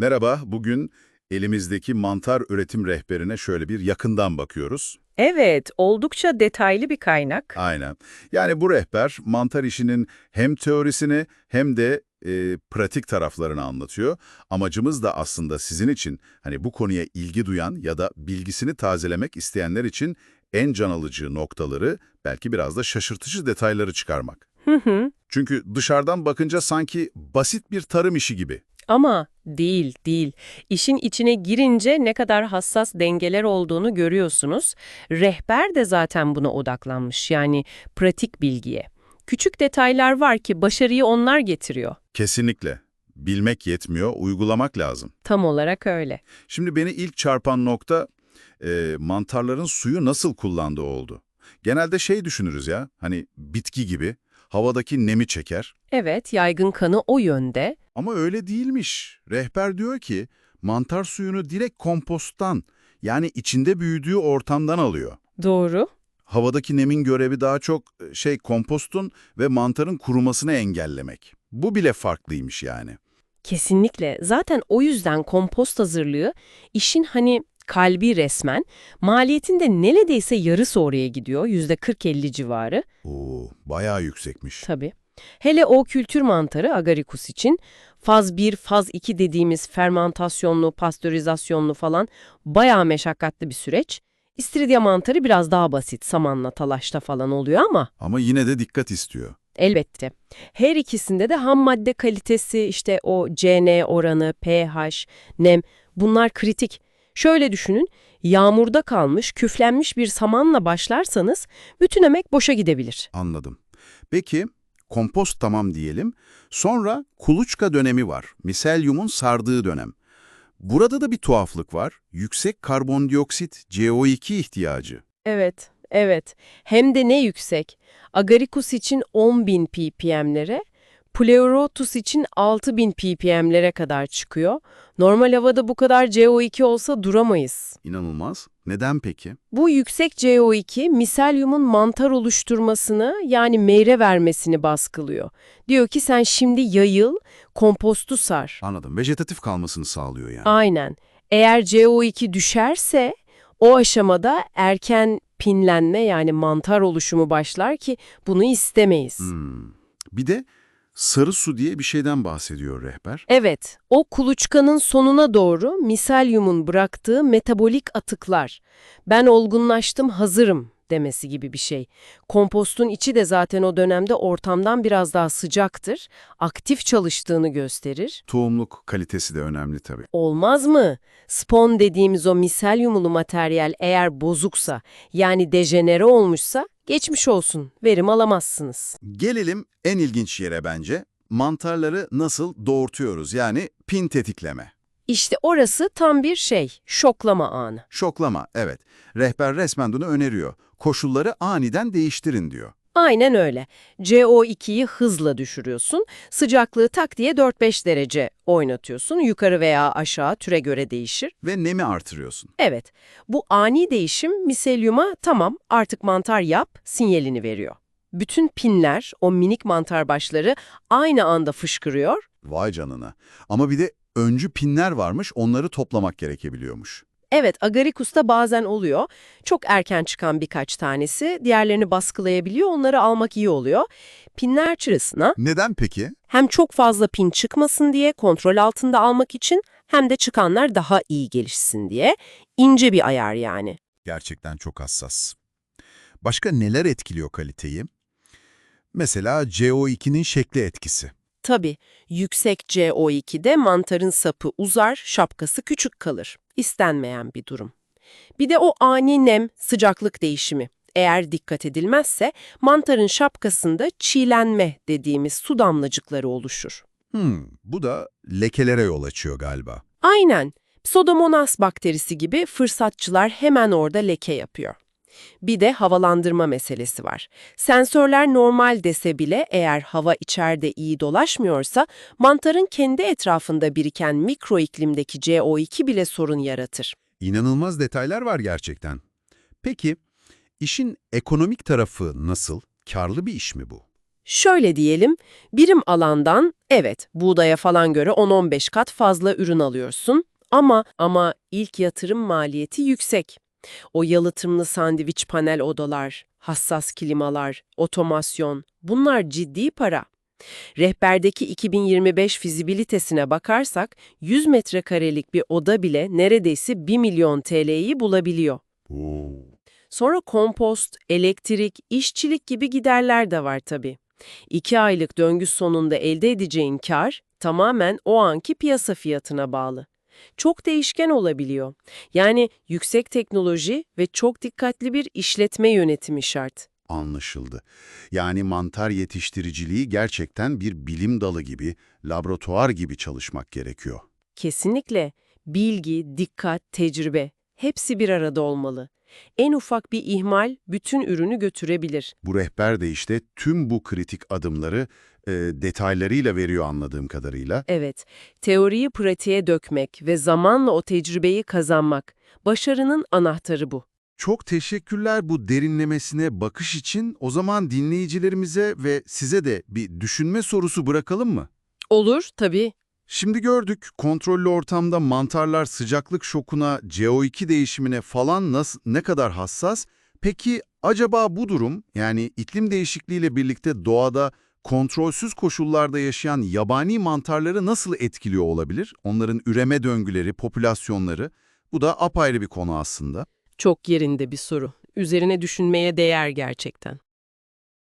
Merhaba, bugün elimizdeki mantar üretim rehberine şöyle bir yakından bakıyoruz. Evet, oldukça detaylı bir kaynak. Aynen. Yani bu rehber mantar işinin hem teorisini hem de e, pratik taraflarını anlatıyor. Amacımız da aslında sizin için hani bu konuya ilgi duyan ya da bilgisini tazelemek isteyenler için en can alıcı noktaları, belki biraz da şaşırtıcı detayları çıkarmak. Hı hı. Çünkü dışarıdan bakınca sanki basit bir tarım işi gibi. Ama değil, değil. İşin içine girince ne kadar hassas dengeler olduğunu görüyorsunuz. Rehber de zaten buna odaklanmış, yani pratik bilgiye. Küçük detaylar var ki başarıyı onlar getiriyor. Kesinlikle. Bilmek yetmiyor, uygulamak lazım. Tam olarak öyle. Şimdi beni ilk çarpan nokta e, mantarların suyu nasıl kullandığı oldu. Genelde şey düşünürüz ya, hani bitki gibi, havadaki nemi çeker. Evet, yaygın kanı o yönde. Ama öyle değilmiş. Rehber diyor ki, mantar suyunu direkt komposttan, yani içinde büyüdüğü ortamdan alıyor. Doğru. Havadaki nemin görevi daha çok e, şey kompostun ve mantarın kurumasını engellemek. Bu bile farklıymış yani. Kesinlikle. Zaten o yüzden kompost hazırlığı işin hani kalbi resmen. Maliyetinde neredeyse yarısı oraya gidiyor. %40-50 civarı. Oo, bayağı yüksekmiş. Tabii. Hele o kültür mantarı agaricus için faz 1, faz 2 dediğimiz fermentasyonlu, pastörizasyonlu falan bayağı meşakkatli bir süreç. İstiridye mantarı biraz daha basit, samanla, talaşta falan oluyor ama Ama yine de dikkat istiyor. elbette. Her ikisinde de ham madde kalitesi, işte o CN oranı, pH, nem bunlar kritik. Şöyle düşünün, yağmurda kalmış, küflenmiş bir samanla başlarsanız bütün emek boşa gidebilir. Anladım. Peki, kompost tamam diyelim. Sonra kuluçka dönemi var. Miselyumun sardığı dönem. Burada da bir tuhaflık var. Yüksek karbondioksit, CO2 ihtiyacı. Evet, evet. Hem de ne yüksek. Agaricus için 10.000 ppm'lere, Pleurotus için 6.000 ppm'lere kadar çıkıyor. Normal havada bu kadar CO2 olsa duramayız. İnanılmaz. Neden peki? Bu yüksek CO2 miselyumun mantar oluşturmasını yani meyre vermesini baskılıyor. Diyor ki sen şimdi yayıl, kompostu sar. Anladım. Vejetatif kalmasını sağlıyor yani. Aynen. Eğer CO2 düşerse o aşamada erken pinlenme yani mantar oluşumu başlar ki bunu istemeyiz. Hmm. Bir de sarı su diye bir şeyden bahsediyor rehber. Evet, o kuluçkanın sonuna doğru miselyumun bıraktığı metabolik atıklar. Ben olgunlaştım, hazırım demesi gibi bir şey. Kompostun içi de zaten o dönemde ortamdan biraz daha sıcaktır, aktif çalıştığını gösterir. Tohumluk kalitesi de önemli tabii. Olmaz mı? Spon dediğimiz o miselyumlu materyal eğer bozuksa, yani dejenere olmuşsa geçmiş olsun, verim alamazsınız. Gelelim en ilginç yere bence. Mantarları nasıl doğurtuyoruz yani pin tetikleme. İşte orası tam bir şey, şoklama anı. Şoklama, evet. Rehber resmen bunu öneriyor. Koşulları aniden değiştirin diyor. Aynen öyle. CO2'yi hızla düşürüyorsun, sıcaklığı tak diye 4-5 derece oynatıyorsun, yukarı veya aşağı türe göre değişir. Ve nemi artırıyorsun. Evet, bu ani değişim miselyuma tamam artık mantar yap sinyalini veriyor. Bütün pinler, o minik mantar başları aynı anda fışkırıyor. Vay canına. Ama bir de öncü pinler varmış, onları toplamak gerekebiliyormuş. Evet, agaricus'ta bazen oluyor. Çok erken çıkan birkaç tanesi diğerlerini baskılayabiliyor, onları almak iyi oluyor. Pinler çırısına Neden peki? hem çok fazla pin çıkmasın diye kontrol altında almak için hem de çıkanlar daha iyi gelişsin diye ince bir ayar yani. Gerçekten çok hassas. Başka neler etkiliyor kaliteyi? Mesela CO2'nin şekli etkisi. Tabii yüksek CO2'de mantarın sapı uzar, şapkası küçük kalır. İstenmeyen bir durum. Bir de o ani nem, sıcaklık değişimi. Eğer dikkat edilmezse mantarın şapkasında çiğlenme dediğimiz su damlacıkları oluşur. Hmm, bu da lekelere yol açıyor galiba. Aynen. Pseudomonas bakterisi gibi fırsatçılar hemen orada leke yapıyor. Bir de havalandırma meselesi var. Sensörler normal dese bile eğer hava içeride iyi dolaşmıyorsa mantarın kendi etrafında biriken mikro iklimdeki CO2 bile sorun yaratır. İnanılmaz detaylar var gerçekten. Peki, işin ekonomik tarafı nasıl? Karlı bir iş mi bu? Şöyle diyelim, birim alandan evet buğdaya falan göre 10-15 kat fazla ürün alıyorsun ama ama ilk yatırım maliyeti yüksek. O yalıtımlı sandviç panel odalar, hassas klimalar, otomasyon bunlar ciddi para. Rehberdeki 2025 fizibilitesine bakarsak 100 metrekarelik bir oda bile neredeyse 1 milyon TL'yi bulabiliyor. Oo. Sonra kompost, elektrik, işçilik gibi giderler de var tabii. İki aylık döngü sonunda elde edeceğin kar tamamen o anki piyasa fiyatına bağlı. Çok değişken olabiliyor. Yani yüksek teknoloji ve çok dikkatli bir işletme yönetimi şart. Anlaşıldı. Yani mantar yetiştiriciliği gerçekten bir bilim dalı gibi, laboratuvar gibi çalışmak gerekiyor. Kesinlikle bilgi, dikkat, tecrübe hepsi bir arada olmalı. En ufak bir ihmal bütün ürünü götürebilir. Bu rehber de işte tüm bu kritik adımları e, detaylarıyla veriyor anladığım kadarıyla. Evet, teoriyi pratiğe dökmek ve zamanla o tecrübeyi kazanmak. Başarının anahtarı bu. Çok teşekkürler bu derinlemesine bakış için. O zaman dinleyicilerimize ve size de bir düşünme sorusu bırakalım mı? Olur, tabii. Şimdi gördük, kontrollü ortamda mantarlar sıcaklık şokuna, CO2 değişimine falan nasıl, ne kadar hassas? Peki acaba bu durum, yani iklim değişikliğiyle birlikte doğada kontrolsüz koşullarda yaşayan yabani mantarları nasıl etkiliyor olabilir? Onların üreme döngüleri, popülasyonları, bu da apayrı bir konu aslında. Çok yerinde bir soru. Üzerine düşünmeye değer gerçekten.